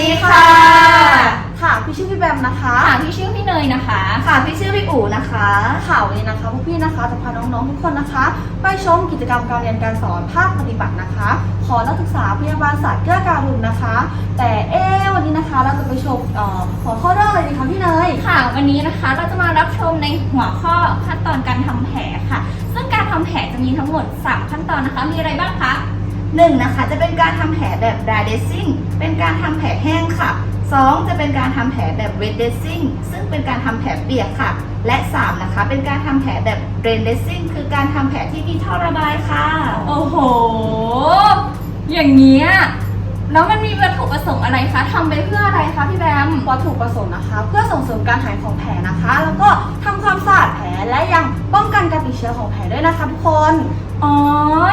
ดีค่ะ ค่ะ พี่ชื่อพี่แบมนะคะ ค่ะพี่ชื่อพี่เนยนะคะ ค่ะ พี่ชื่อพี่อู๋นะคะ ค่ะวันนี้นะคะพวกพี่นะคะจะพาน้องๆทุกคนนะคะ ไปชมกิจกรรมการเรียนการสอนภาคปฏิบัตินะคะ ของนักศึกษาพยาบาลศาสตร์เกื้อการุณนะคะ แต่เอ๊ะวันนี้นะคะเราจะไปชมเอ่อหัวข้อเรื่องอะไรดีคะพี่เนย ค่ะ วันนี้นะคะเราจะมารับชมในหัวข้อขั้นตอนการทำแผลค่ะ ซึ่งการทำแผลจะมีทั้งหมด 3 ขั้นตอนนะคะ มีอะไรบ้างคะ หนึ่งนะคะจะเป็นการทำแผลแบบ dry dressing เป็นการทำแผลแห้งค่ะสองจะเป็นการทำแผลแบบ wet dressing ซึ่งเป็นการทำแผลเปียกค่ะ และสามนะคะ เป็นการทำแผลแบบ rain dressing คือการทำแผลที่มีท่อระบายค่ะ โอ้โห อย่างเงี้ยแล้วมันมีวัตถุประสงค์อะไรคะทำไปเพื่ออะไรคะพี่แบมวัตถุประสงค์นะคะ เพื่อส่งเสริมการหายของแผลนะคะ แล้วก็ทำความสะอาดแผลและยังป้องกันการติดเชื้อของแผลด้วยนะคะทุกคน อ๋อ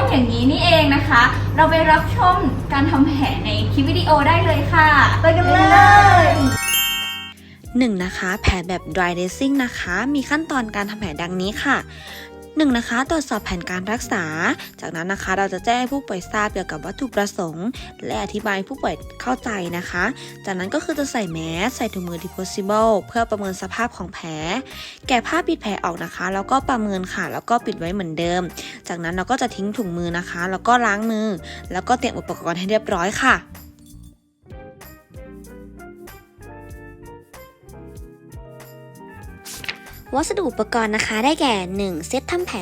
อย่างนี้นี่เองนะคะ เราไปรับชมการทำแผลในคลิปวิดีโอได้เลยค่ะ ไปกันเลย 1. นะคะ แผลแบบ dry dressing นะคะ มีขั้นตอนการทำแผลดังนี้ค่ะ 1. นะคะตรวจสอบแผนการรักษา จากนั้นนะคะเราจะแจ้งผู้ป่วยทราบเกี่ยวกับวัตถุประสงค์ และอธิบายผู้ป่วยเข้าใจนะคะ จากนั้นก็คือจะใส่แมสใส่ถุงมือที่ possible เพื่อประเมินสภาพของแผล แกะผ้าปิดแผลออกนะคะ แล้วก็ประเมินค่ะ แล้วก็ปิดไว้เหมือนเดิม จากนั้นเราก็จะทิ้งถุงมือนะคะ แล้วก็ล้างมือ แล้วก็เตรียมอุปกรณ์ให้เรียบร้อยค่ะ วัสดุอุปกรณ์นะคะได้แก่ 1. เซตทำแผล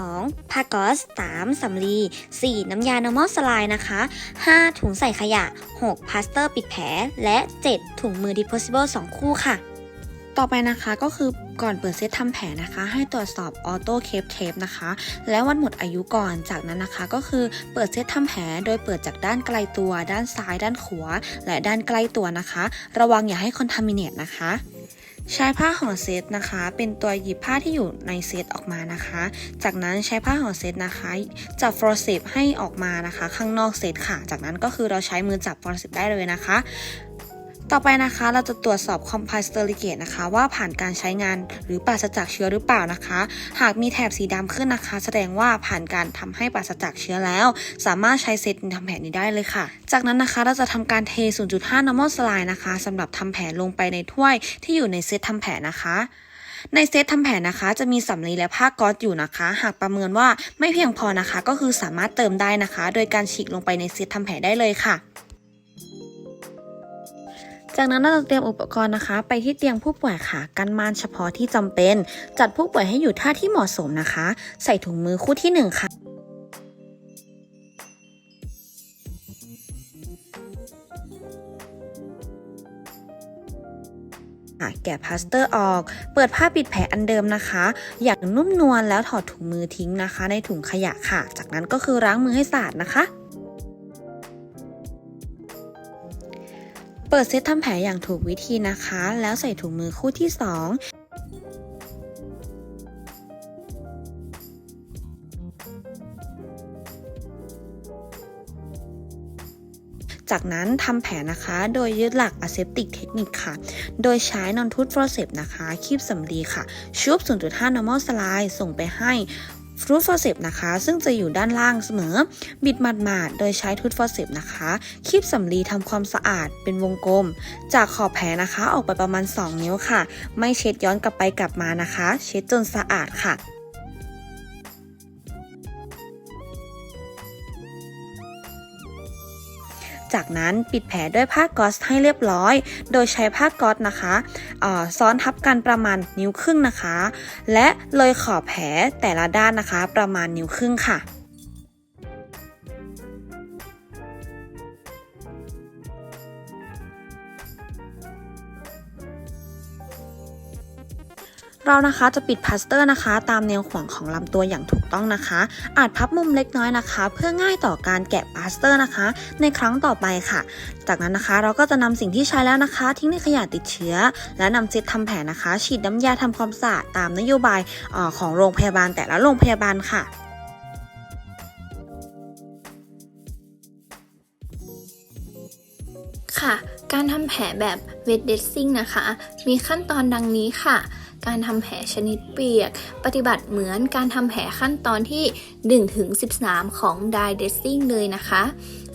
2. ผ้ากอซ 3. สำลี 4. น้ำยา normal slide นะคะ 5. ถุงใส่ขยะ 6. พลาสเตอร์ปิดแผล และ 7. ถุงมือ disposable 2 คู่ค่ะ ต่อไปนะคะก็คือก่อนเปิดเซตทำแผลนะคะ ให้ตรวจสอบออโต้เคปเทปนะคะ และวันหมดอายุก่อนจากนั้นนะคะ ก็คือเปิดเซตทำแผลโดยเปิดจากด้านไกลตัว ด้านซ้าย ด้านขวา และด้านใกล้ตัวนะคะ ระวังอย่าให้คอนทามิเนตนะคะ ใช้ผ้าห่อเซตนะคะ เป็นตัวหยิบผ้าที่อยู่ในเซตออกมานะคะ จากนั้นใช้ผ้าห่อเซตนะคะจับฟอร์เซปให้ออกมานะคะ ข้างนอกเซตค่ะ จากนั้นก็คือเราใช้มือจับฟอร์เซปได้เลยนะคะ ต่อไปนะคะเราจะตรวจสอบคอมไพสเตอริเกตนะคะ ว่าผ่านการใช้งานหรือปราศจากเชื้อหรือเปล่านะคะ หากมีแถบสีดำขึ้นนะคะ แสดงว่าผ่านการทำให้ปราศจากเชื้อแล้ว สามารถใช้เซตทำแผลนี้ได้เลยค่ะ จากนั้นนะคะเราจะทำการเท 0.5 normal slide นะคะสำหรับทำแผลลงไปในถ้วยที่อยู่ในเซตทำแผลนะคะในเซตทำแผลนะคะ จะมีสำลีและผ้าก๊อซอยู่นะคะ หากประเมินว่าไม่เพียงพอนะคะ ก็คือสามารถเติมได้นะคะ โดยการฉีกลงไปในเซตทำแผลได้เลยค่ะ จากนั้นเราจะเตรียมอุปกรณ์นะคะ ไปที่เตียงผู้ป่วยค่ะ กันม่านเฉพาะที่จำเป็น จัดผู้ป่วยให้อยู่ท่าที่เหมาะสมนะคะ ใส่ถุงมือคู่ที่หนึ่งค่ะแกะพลาสเตอร์ออก เปิดผ้าปิดแผลอันเดิมนะคะ อย่างนุ่มนวลแล้วถอดถุงมือทิ้งนะคะ ในถุงขยะค่ะ จากนั้นก็คือล้างมือให้สะอาดนะคะ เปิดเซตทำแผลอย่างถูกวิธีนะคะ แล้วใส่ถุงมือคู่ที่ 2จากนั้นทำแผลนะคะ โดยยึดหลัก aseptic technique ค่ะ โดยใช้ non tooth forceps นะคะ คีบสำลีค่ะ ชุบ 0.5 normal slide ส่งไปให้ ฟรุตฟอร์เซปนะคะ ซึ่งจะอยู่ด้านล่างเสมอ บิดหมาดๆ โดยใช้ทูตฟอร์เซปนะคะคีบสำลีทำความสะอาดเป็นวงกลม จากขอบแผลนะคะออกไปประมาณ 2 นิ้วค่ะ ไม่เช็ดย้อนกลับไปกลับมานะคะ เช็ดจนสะอาดค่ะ จากนั้นปิดแผลด้วยผ้าก๊อซให้เรียบร้อย โดยใช้ผ้าก๊อซนะคะซ้อนทับกันประมาณนิ้วครึ่งนะคะ และเลยขอบแผลแต่ละด้านนะคะ ประมาณนิ้วครึ่งค่ะ เรานะคะจะปิดพลาสเตอร์นะคะ ตามแนวขวางของลำตัวอย่างถูกต้องนะคะ อาจพับมุมเล็กน้อยนะคะ เพื่อง่ายต่อการแกะพลาสเตอร์นะคะ ในครั้งต่อไปค่ะ จากนั้นนะคะเราก็จะนำสิ่งที่ใช้แล้วนะคะ ทิ้งในขยะติดเชื้อ และนำเซตทำแผลนะคะ ฉีดน้ำยาทำความสะอาดตามนโยบายออของโรงพยาบาลแต่ละโรงพยาบาลค่ะค่ะ การทำแผลแบบ wet dressing นะคะ มีขั้นตอนดังนี้ค่ะ การทำแผลชนิดเปียก ปฏิบัติเหมือนการทำแผลขั้นตอนที่ 1-13 ของ dye dressing เลยนะคะ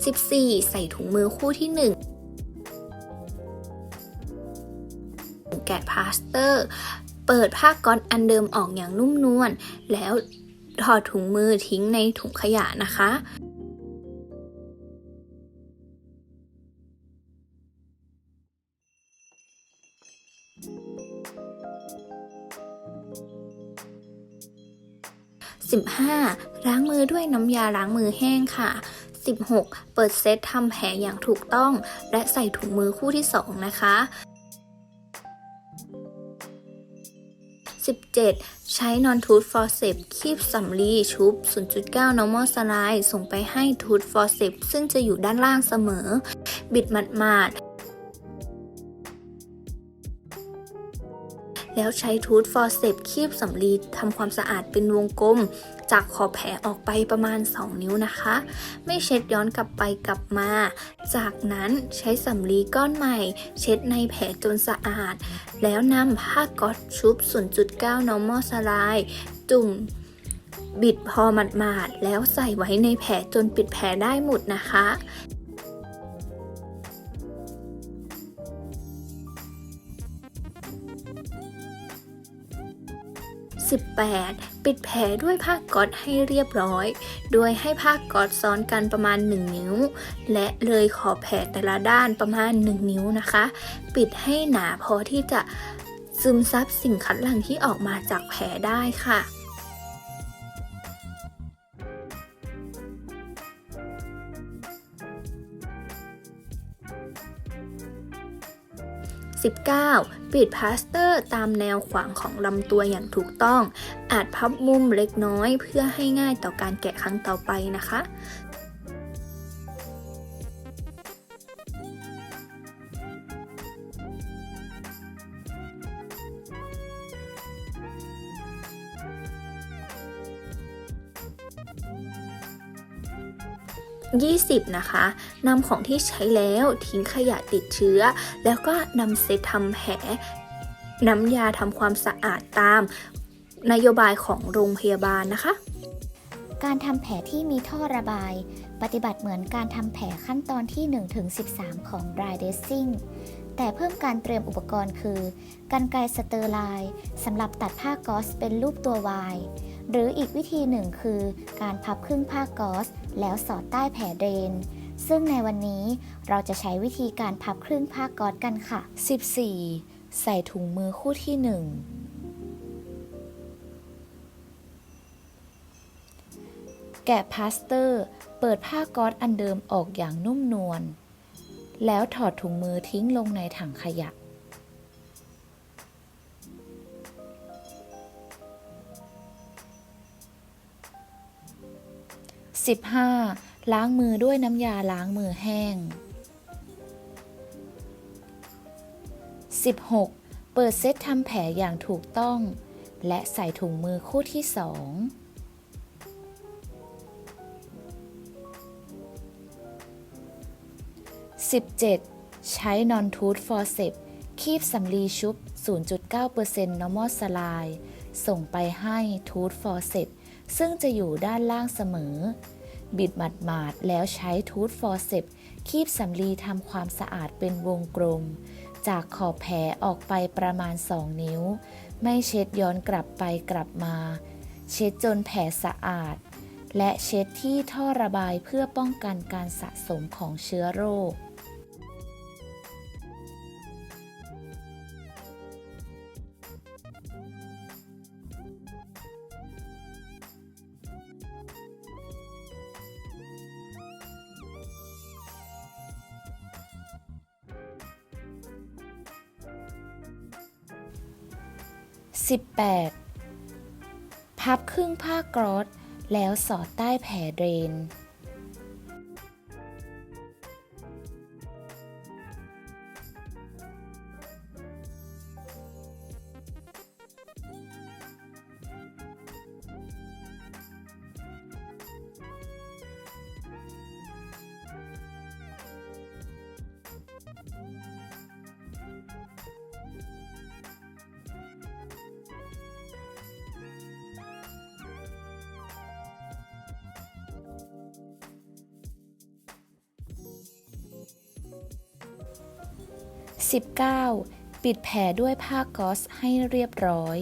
14 ใส่ถุงมือคู่ที่ 1แกะพลาสเตอร์ เปิดผ้าก๊อตอันเดิมออกอย่างนุ่มนวล แล้วถอดถุงมือทิ้งในถุงขยะนะคะ 15. ล้างมือด้วยน้ำยาล้างมือแห้งค่ะ 16. เปิดเซตทำแผลอย่างถูกต้อง และใส่ถุงมือคู่ที่ 2 นะคะ 17. ใช้ non tooth forceps คีบสำลีชุบ 0.9 normal saline ส่งไปให้ tooth forceps ซึ่งจะอยู่ด้านล่างเสมอ บิดหมาดๆ แล้วใช้ทูธฟอร์เซปคีบสำลีทำความสะอาดเป็นวงกลม จากขอบแผลออกไปประมาณ 2 นิ้วนะคะ ไม่เช็ดย้อนกลับไปกลับมา จากนั้นใช้สำลีก้อนใหม่ เช็ดในแผลจนสะอาด แล้วนำผ้าก๊อตชุบ 0.9 normal saline จุ่มบิดพอหมาดๆแล้วใส่ไว้ในแผลจนปิดแผลได้หมดนะคะ 18. ปิดแผลด้วยผ้าก๊อตให้เรียบร้อย โดยให้ผ้าก๊อตซ้อนกันประมาณ 1 นิ้ว และเลยขอบแผลแต่ละด้านประมาณ 1 นิ้วนะคะ ปิดให้หนาพอที่จะซึมซับสิ่งคัดหลั่งที่ออกมาจากแผลได้ค่ะ 19. ปิดพลาสเตอร์ตามแนวขวางของลำตัวอย่างถูกต้อง อาจพับมุมเล็กน้อยเพื่อให้ง่ายต่อการแกะครั้งต่อไปนะคะ 20 นะคะนำของที่ใช้แล้วทิ้งขยะติดเชื้อ แล้วก็นำเซตทำแผลน้ำยาทำความสะอาดตามนโยบายของโรงพยาบาลนะคะ การทำแผลที่มีท่อระบาย ปฏิบัติเหมือนการทำแผลขั้นตอนที่ 1-13 ของ dry dressing แต่เพิ่มการเตรียมอุปกรณ์คือ กันไกรสเตอร์ไลน์สำหรับตัดผ้าก๊อซเป็นรูปตัว Y หรืออีกวิธีหนึ่งคือการพับครึ่งผ้ากอซแล้วสอดใต้แผลเดรน ซึ่งในวันนี้เราจะใช้วิธีการพับครึ่งผ้ากอซกันค่ะ 14. ใส่ถุงมือคู่ที่ 1 แกะพลาสเตอร์ เปิดผ้ากอซอันเดิมออกอย่างนุ่มนวล แล้วถอดถุงมือทิ้งลงในถังขยะ 15. ล้างมือด้วยน้ำยาล้างมือแห้ง 16. เปิดเซตทำแผลอย่างถูกต้อง และใส่ถุงมือคู่ที่ 2 17. ใช้ non tooth forceps คีบสำลีชุบ 0.9% normal saline ส่งไปให้ tooth forceps ซึ่งจะอยู่ด้านล่างเสมอ บิดหมาดๆ แล้วใช้ทูธฟอร์เซปคีบสำลีทำความสะอาดเป็นวงกลม จากขอบแผลออกไปประมาณ 2 นิ้ว ไม่เช็ดย้อนกลับไปกลับมา เช็ดจนแผลสะอาด และเช็ดที่ท่อระบายเพื่อป้องกันการสะสมของเชื้อโรค 18. พับครึ่งผ้ากรอสแล้วสอดใต้แผลเดรน 19. ปิปิดแผลด้วยผ้าก๊อซให้เรียบร้อย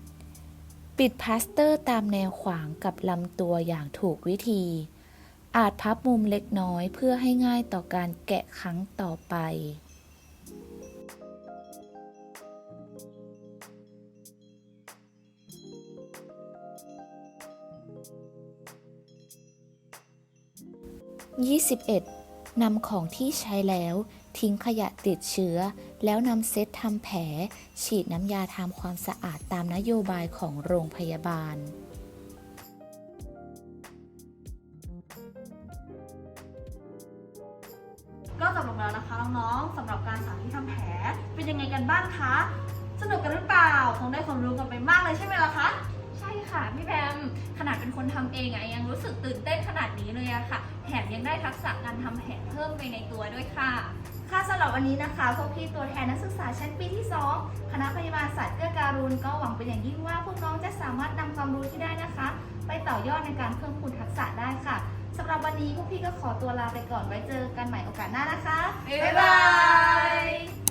20. ปิดพลาสเตอร์ตามแนวขวางกับลำตัวอย่างถูกวิธี อาจพับมุมเล็กน้อยเพื่อให้ง่ายต่อการแกะครั้งต่อไป 21. นำของที่ใช้แล้ว ทิ้งขยะติดเชื้อ แล้วนำเซตทำแผล ฉีดน้ำยาทำความสะอาดตามนโยบายของโรงพยาบาล ก็จบลงแล้วนะคะน้องๆสำหรับการสาธิตทำแผลเป็นยังไงกันบ้างคะ สนุกกันหรือเปล่า คงได้ความรู้กันไปมากเลยใช่ไหมล่ะคะใช่ค่ะพี่แบมขนาดเป็นคนทำเองอะยังรู้สึกตื่นเต้นขนาดนี้เลยอะค่ะแถมยังได้ทักษะการทำแผนเพิ่มไปในตัวด้วยค่ะ ค่ะสำหรับวันนี้นะคะพวกพี่ตัวแทนนักศึกษาชั้นปีที่ 2 คณะพยาบาลศาสตร์เกื้อการุณก็หวังเป็นอย่างยิ่งว่าพวกน้องจะสามารถนำความรู้ที่ได้นะคะ ไปต่อยอดในการเพิ่มพูนทักษะได้ค่ะสำหรับวันนี้พวกพี่ก็ขอตัวลาไปก่อนไว้เจอกันใหม่โอกาสหน้านะคะ บ๊ายบาย